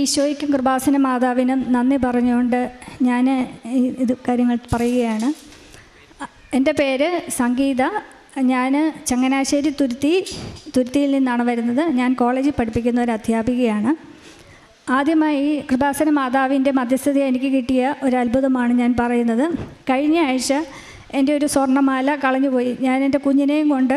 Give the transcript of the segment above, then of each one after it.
ഈശോയ്ക്കും കൃപാസന മാതാവിനും നന്ദി പറഞ്ഞുകൊണ്ട് ഞാൻ ഇത് കാര്യങ്ങൾ പറയുകയാണ്. എന്റെ പേര് സംഗീത. ഞാൻ ചങ്ങനാശ്ശേരി തുരുത്തി തുരുത്തിയിൽ നിന്നാണ് വരുന്നത്. ഞാൻ കോളേജിൽ പഠിപ്പിക്കുന്ന ഒരു അധ്യാപികയാണ്. ആദ്യമായി കൃപാസന മാതാവിന്റെ മധ്യസ്ഥത എനിക്ക് കിട്ടിയ ഒരു അത്ഭുതമാണ് ഞാൻ പറയുന്നത്. കഴിഞ്ഞ ആഴ്ച എന്റെ ഒരു സ്വർണമാല കളഞ്ഞുപോയി. ഞാൻ എന്റെ കുഞ്ഞിനെയും കൊണ്ട്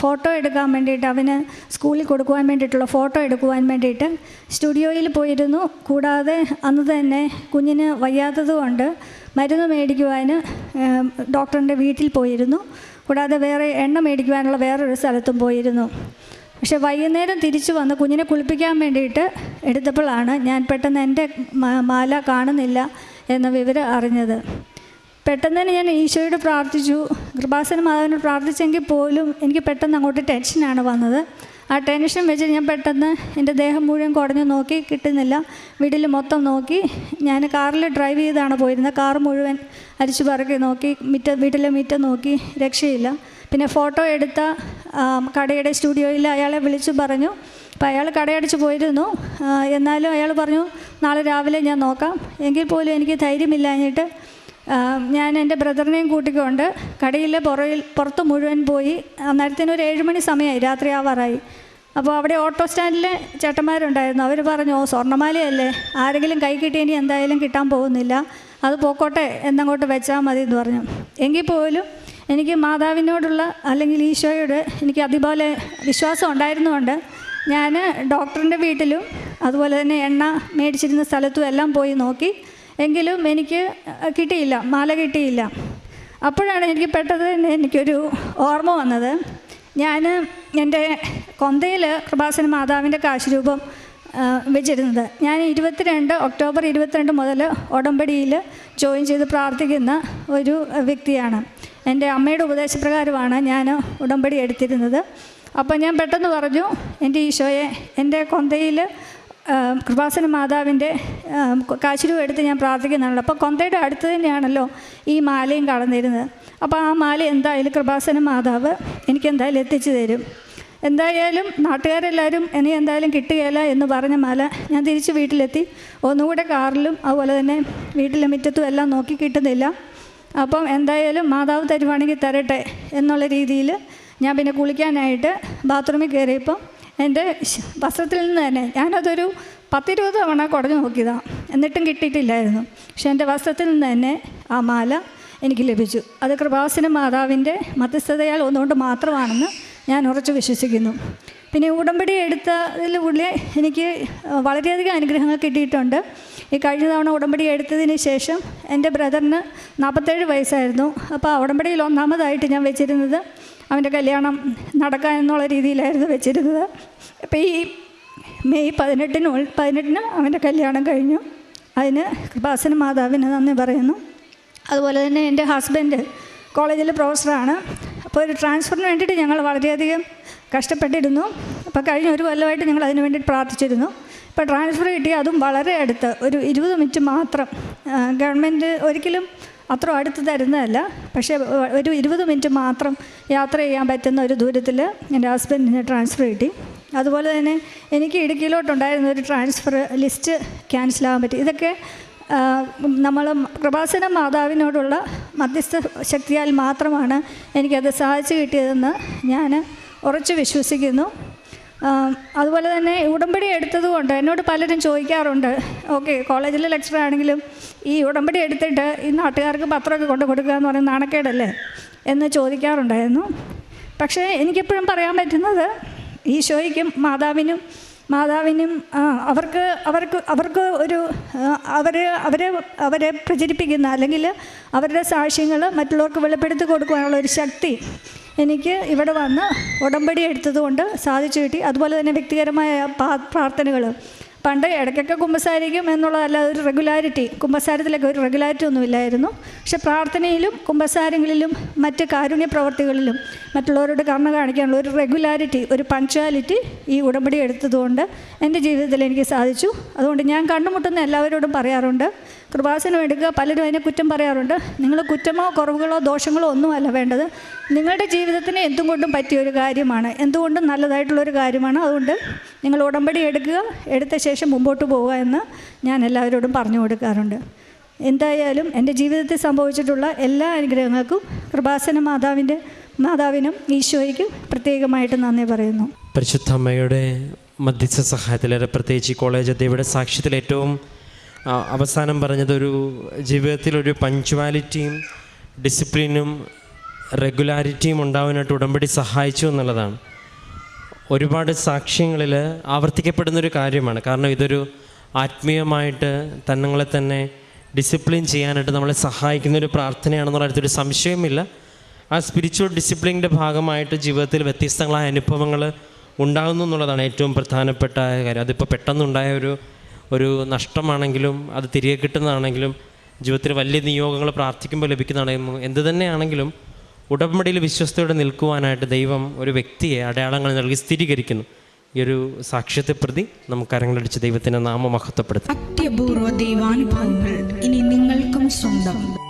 ഫോട്ടോ എടുക്കാൻ വേണ്ടിയിട്ട് അവന് സ്കൂളിൽ കൊടുക്കുവാൻ വേണ്ടിയിട്ടുള്ള ഫോട്ടോ എടുക്കുവാൻ വേണ്ടിയിട്ട് സ്റ്റുഡിയോയിൽ പോയിരുന്നു. കൂടാതെ അന്ന് തന്നെ കുഞ്ഞിന് വയ്യാത്തതുകൊണ്ട് മരുന്ന് മേടിക്കുവാൻ ആം, ഡോക്ടറിന്റെ വീട്ടിൽ പോയിരുന്നു. കൂടാതെ വേറെ എണ്ണ മേടിക്കുവാനുള്ള വേറൊരു സ്ഥലത്തും പോയിരുന്നു. പക്ഷെ വൈകുന്നേരം തിരിച്ചു വന്ന് കുഞ്ഞിനെ കുളിപ്പിക്കാൻ വേണ്ടിയിട്ട് എടുത്തപ്പോഴാണ് ഞാൻ പെട്ടെന്ന് എന്റെ മാല കാണുന്നില്ല എന്ന വിവരം അറിഞ്ഞത്. പെട്ടെന്ന് തന്നെ ഞാൻ ഈശോയോട് പ്രാർത്ഥിച്ചു. കൃപാസന മാതാവിനോട് പ്രാർത്ഥിച്ചെങ്കിൽ പോലും എനിക്ക് പെട്ടെന്ന് അങ്ങോട്ട് ടെൻഷനാണ് വന്നത്. ആ ടെൻഷൻ വെച്ച് ഞാൻ പെട്ടെന്ന് എന്റെ ദേഹം മുഴുവൻ കുടഞ്ഞു നോക്കി കിട്ടുന്നില്ല. വീട്ടിൽ മൊത്തം നോക്കി. ഞാൻ കാറിൽ ഡ്രൈവ് ചെയ്താണ് പോയിരുന്നത്. കാർ മുഴുവൻ അരിച്ചു പറക്കി നോക്കി. മിറ്റ വീട്ടിലെ മിറ്റം നോക്കി. രക്ഷയില്ല. പിന്നെ ഫോട്ടോ എടുത്ത കടയുടെ സ്റ്റുഡിയോയിൽ അയാളെ വിളിച്ചു പറഞ്ഞു. അപ്പോൾ അയാൾ കടയടിച്ച് പോയിരുന്നു. എന്നാലും അയാൾ പറഞ്ഞു നാളെ രാവിലെ ഞാൻ നോക്കാം. എങ്കിൽ പോലും എനിക്ക് ധൈര്യമില്ലാഞ്ഞിട്ട് ഞാൻ എന്റെ ബ്രദറിനെയും കൂട്ടിക്കൊണ്ട് കടയിൽ പുറയിൽ പുറത്ത് മുഴുവൻ പോയി അന്നേരത്തിന് ഒരു ഏഴുമണി സമയമായി രാത്രി ആവാറായി. അപ്പോൾ അവിടെ ഓട്ടോ സ്റ്റാൻഡിൽ ചേട്ടന്മാരുണ്ടായിരുന്നു. അവർ പറഞ്ഞു ഓ സ്വർണമാലയല്ലേ. ആരെങ്കിലും കൈ കിട്ടി ഇനി എന്തായാലും കിട്ടാൻ പോകുന്നില്ല. അത് പോക്കോട്ടെ എന്നങ്ങോട്ട് വെച്ചാൽ മതി എന്ന് പറഞ്ഞു. എങ്കിൽ പോലും എനിക്ക് മാതാവിനോടുള്ള അല്ലെങ്കിൽ ഈശോയോട് എനിക്ക് അതുപോലെ വിശ്വാസം ഉണ്ടായിരുന്നുകൊണ്ട് ഞാൻ ഡോക്ടറിന്റെ വീട്ടിലും അതുപോലെ തന്നെ എണ്ണ മേടിച്ചിരുന്ന സ്ഥലത്തും എല്ലാം പോയി നോക്കി എങ്കിലും എനിക്ക് കിട്ടിയില്ല മാല കിട്ടിയില്ല. അപ്പോഴാണ് എനിക്ക് പെട്ടത് എനിക്കൊരു ഓർമ്മ വന്നത്. ഞാൻ എന്റെ കൊന്തയിൽ കൃപാസന മാതാവിന്റെ കാശുരൂപം വെച്ചിരുന്നത്. ഞാൻ ഇരുപത്തിരണ്ട് ഒക്ടോബർ ഇരുപത്തിരണ്ട് മുതൽ ഉടമ്പടിയിൽ ജോയിൻ ചെയ്ത് പ്രാർത്ഥിക്കുന്ന ഒരു വ്യക്തിയാണ്. എന്റെ അമ്മയുടെ ഉപദേശപ്രകാരമാണ് ഞാൻ ഉടമ്പടി എടുത്തിരുന്നത്. അപ്പോൾ ഞാൻ പെട്ടെന്ന് പറഞ്ഞു എന്റെ ഈശോയെ എന്റെ കൊന്തയിൽ കൃപാസന മാതാവിന്റെ കാശുരൂപ എടുത്ത് ഞാൻ പ്രാർത്ഥിക്കുന്നതാണല്ലോ അപ്പോൾ കൊന്തയുടെ അടുത്ത് തന്നെയാണല്ലോ ഈ മാലയും കടന്നിരുന്നത്. അപ്പോൾ ആ മാല എന്തായാലും കൃപാസന മാതാവ് എനിക്ക് എന്തായാലും എത്തിച്ചു തരും. എന്തായാലും നാട്ടുകാരെല്ലാവരും ഇനി എന്തായാലും കിട്ടുകയില്ല എന്ന് പറഞ്ഞ മാല ഞാൻ തിരിച്ച് വീട്ടിലെത്തി. ഒന്നുകൂടെ കാറിലും അതുപോലെ തന്നെ വീട്ടിലെ മുറ്റത്തും എല്ലാം നോക്കി കിട്ടുന്നില്ല. അപ്പം എന്തായാലും മാതാവ് തരുവാണെങ്കിൽ തരട്ടെ എന്നുള്ള രീതിയിൽ ഞാൻ പിന്നെ കുളിക്കാനായിട്ട് ബാത്റൂമിൽ കയറിയപ്പം എന്റെ വസ്ത്രത്തിൽ നിന്ന് തന്നെ ഞാനതൊരു പത്തിരുപത് തവണ കുടഞ്ഞു നോക്കിയതാണ് എന്നിട്ടും കിട്ടിയിട്ടില്ലായിരുന്നു. പക്ഷെ എന്റെ വസ്ത്രത്തിൽ നിന്ന് തന്നെ ആ മാല എനിക്ക് ലഭിച്ചു. അത് കൃപാസന മാതാവിന്റെ മധ്യസ്ഥതയാൽ ഒന്നുകൊണ്ട് മാത്രമാണെന്ന് ഞാൻ ഉറച്ചു വിശ്വസിക്കുന്നു. പിന്നെ ഉടമ്പടി എടുത്തതിൽ ഉള്ളിൽ എനിക്ക് വളരെയധികം അനുഗ്രഹങ്ങൾ കിട്ടിയിട്ടുണ്ട്. ഈ കഴിഞ്ഞ തവണ ഉടമ്പടി എടുത്തതിന് ശേഷം എന്റെ ബ്രദറിന് നാൽപ്പത്തേഴ് വയസ്സായിരുന്നു. അപ്പോൾ ആ ഉടമ്പടിയിൽ ഒന്നാമതായിട്ട് ഞാൻ വെച്ചിരുന്നത് അവന്റെ കല്യാണം നടക്കാൻ എന്നുള്ള രീതിയിലായിരുന്നു വെച്ചിരുന്നത്. അപ്പോൾ ഈ മെയ് പതിനെട്ടിന് പതിനെട്ടിന് അവന്റെ കല്യാണം കഴിഞ്ഞു. അതിന് കൃപാസന മാതാവിന് നന്ദി പറയുന്നു. അതുപോലെ തന്നെ എന്റെ ഹസ്ബൻഡ് കോളേജിലെ പ്രൊഫസറാണ്. അപ്പോൾ ഒരു ട്രാൻസ്ഫറിന് വേണ്ടിയിട്ട് ഞങ്ങൾ വളരെയധികം കഷ്ടപ്പെട്ടിരുന്നു. അപ്പോൾ കഴിഞ്ഞ ഒരു കൊല്ലമായിട്ട് ഞങ്ങൾ അതിന് വേണ്ടി പ്രാർത്ഥിച്ചിരുന്നു. ഇപ്പോൾ ട്രാൻസ്ഫർ കിട്ടി അതും വളരെ അടുത്ത് ഒരു ഇരുപത് മിനിറ്റ് മാത്രം. ഗവൺമെന്റ് ഒരിക്കലും അത്ര അടുത്ത് തരുന്നതല്ല. പക്ഷേ ഒരു ഇരുപത് മിനിറ്റ് മാത്രം യാത്ര ചെയ്യാൻ പറ്റുന്ന ഒരു ദൂരത്തിൽ എന്റെ ഹസ്ബൻഡിന് ട്രാൻസ്ഫർ കിട്ടി. അതുപോലെ തന്നെ എനിക്ക് ഇടുക്കിയിലോട്ടുണ്ടായിരുന്ന ഒരു ട്രാൻസ്ഫർ ലിസ്റ്റ് ക്യാൻസലാകാൻ പറ്റി. ഇതൊക്കെ നമ്മൾ പ്രഭാസന മാതാവിനോടുള്ള മധ്യസ്ഥ ശക്തിയാൽ മാത്രമാണ് എനിക്കത് സാധിച്ചു കിട്ടിയതെന്ന് ഞാൻ ഉറച്ചു വിശ്വസിക്കുന്നു. അതുപോലെ തന്നെ ഉടമ്പടി എടുത്തതുകൊണ്ട് എന്നോട് പലരും ചോദിക്കാറുണ്ട്. ഓക്കെ കോളേജിലെ ലെക്ചർ ആണെങ്കിലും ഈ ഉടമ്പടി എടുത്തിട്ട് ഈ നാട്ടുകാർക്ക് പത്രമൊക്കെ കൊണ്ട് കൊടുക്കുക എന്ന് പറയുന്നത് നാണക്കേടല്ലേ എന്ന് ചോദിക്കാറുണ്ടായിരുന്നു. പക്ഷേ എനിക്കെപ്പോഴും പറയാൻ പറ്റുന്നത് ഈശോയ്ക്കും മാതാവിനും മാതാവിനും അവർക്ക് അവർക്ക് അവർക്ക് ഒരു അവർ അവരെ അവരെ പ്രചരിപ്പിക്കുന്ന അല്ലെങ്കിൽ അവരുടെ സാക്ഷ്യങ്ങൾ മറ്റുള്ളവർക്ക് വെളിപ്പെടുത്തി കൊടുക്കുവാനുള്ള ഒരു ശക്തി എനിക്ക് ഇവിടെ വന്ന് ഉടമ്പടി എടുത്തതുകൊണ്ട് സാധിച്ചു കിട്ടി. അതുപോലെ തന്നെ വ്യക്തിപരമായ പ്രാർത്ഥനകൾ പണ്ട് ഇടയ്ക്കൊക്കെ കുമ്പസാരിക്കും എന്നുള്ളതല്ല ഒരു റെഗുലാരിറ്റി കുമ്പസാരത്തിലൊക്കെ ഒരു റെഗുലാരിറ്റി ഒന്നുമില്ലായിരുന്നു. പക്ഷെ പ്രാർത്ഥനയിലും കുമ്പസാരങ്ങളിലും മറ്റ് കാരുണ്യ പ്രവർത്തികളിലും മറ്റുള്ളവരോട് കർമ്മ കാണിക്കാനുള്ള ഒരു റെഗുലാരിറ്റി ഒരു പങ്ക്ച്വാലിറ്റി ഈ ഉടമ്പടി എടുത്തതുകൊണ്ട് എന്റെ ജീവിതത്തിൽ എനിക്ക് സാധിച്ചു. അതുകൊണ്ട് ഞാൻ കണ്ടുമുട്ടുന്ന എല്ലാവരോടും പറയാറുണ്ട്. കൃപാസനം എടുക്കുക. പലരും അതിനെ കുറ്റം പറയാറുണ്ട്. നിങ്ങൾ കുറ്റമോ കുറവുകളോ ദോഷങ്ങളോ ഒന്നുമല്ല വേണ്ടത്. നിങ്ങളുടെ ജീവിതത്തിന് എന്തും കൊണ്ടും പറ്റിയ ഒരു കാര്യമാണ്. എന്തുകൊണ്ടും നല്ലതായിട്ടുള്ളൊരു കാര്യമാണ്. അതുകൊണ്ട് നിങ്ങൾ ഉടമ്പടി എടുക്കുക. എടുത്ത ശേഷം മുമ്പോട്ട് പോവുക എന്ന് ഞാൻ എല്ലാവരോടും പറഞ്ഞു കൊടുക്കാറുണ്ട്. എന്തായാലും എന്റെ ജീവിതത്തിൽ സംഭവിച്ചിട്ടുള്ള എല്ലാ അനുഗ്രഹങ്ങൾക്കും കൃപാസന മാതാവിന്റെ മാതാവിനും ഈശോയ്ക്കും പ്രത്യേകമായിട്ട് നന്ദി പറയുന്നു. പരിശുദ്ധ അമ്മയുടെ മധ്യസ്ഥ സഹായത്തിലേറെ പ്രത്യേകിച്ച് കോളേജ് ദേവിയുടെ സാക്ഷ്യത്തിൽ ഏറ്റവും അവസാനം പറഞ്ഞതൊരു ജീവിതത്തിലൊരു പഞ്ച്വാലിറ്റിയും ഡിസിപ്ലിനും റെഗുലാരിറ്റിയും ഉണ്ടാവാനായിട്ട് ഉടമ്പടി സഹായിച്ചു എന്നുള്ളതാണ്. ഒരുപാട് സാക്ഷ്യങ്ങളിൽ ആവർത്തിക്കപ്പെടുന്നൊരു കാര്യമാണ്. കാരണം ഇതൊരു ആത്മീയമായിട്ട് തന്നങ്ങളെ തന്നെ ഡിസിപ്ലിൻ ചെയ്യാനായിട്ട് നമ്മളെ സഹായിക്കുന്ന ഒരു പ്രാർത്ഥനയാണെന്നുള്ള കാര്യത്തിൽ സംശയമില്ല ആ സ്പിരിച്വൽ ഡിസിപ്ലിന്റെ ഭാഗമായിട്ട് ജീവിതത്തിൽ വ്യത്യസ്തങ്ങളായ അനുഭവങ്ങൾ ഉണ്ടാകുന്നു എന്നുള്ളതാണ് ഏറ്റവും പ്രധാനപ്പെട്ട കാര്യം. അതിപ്പോൾ പെട്ടെന്നുണ്ടായ ഒരു ഒരു നഷ്ടമാണെങ്കിലും അത് തിരികെ കിട്ടുന്നതാണെങ്കിലും ജീവിതത്തിൽ വലിയ നിയോഗങ്ങൾ പ്രാർത്ഥിക്കുമ്പോൾ ലഭിക്കുന്നതാണെങ്കിലും എന്ത് തന്നെയാണെങ്കിലും ഉടമ്പടിയിൽ വിശ്വസ്തയോടെ നിൽക്കുവാനായിട്ട് ദൈവം ഒരു വ്യക്തിയെ അടയാളങ്ങൾ നൽകി സ്ഥിരീകരിക്കുന്നു. ഈ ഒരു സാക്ഷ്യത്തെ പ്രതി നമുക്ക് അരങ്ങളടിച്ച് ദൈവത്തിന്റെ നാമം മഹത്വപ്പെടുത്തും. അത്യപൂർവ ദൈവാനുഭവങ്ങൾ ഇനി നിങ്ങൾക്കും സ്വന്തം.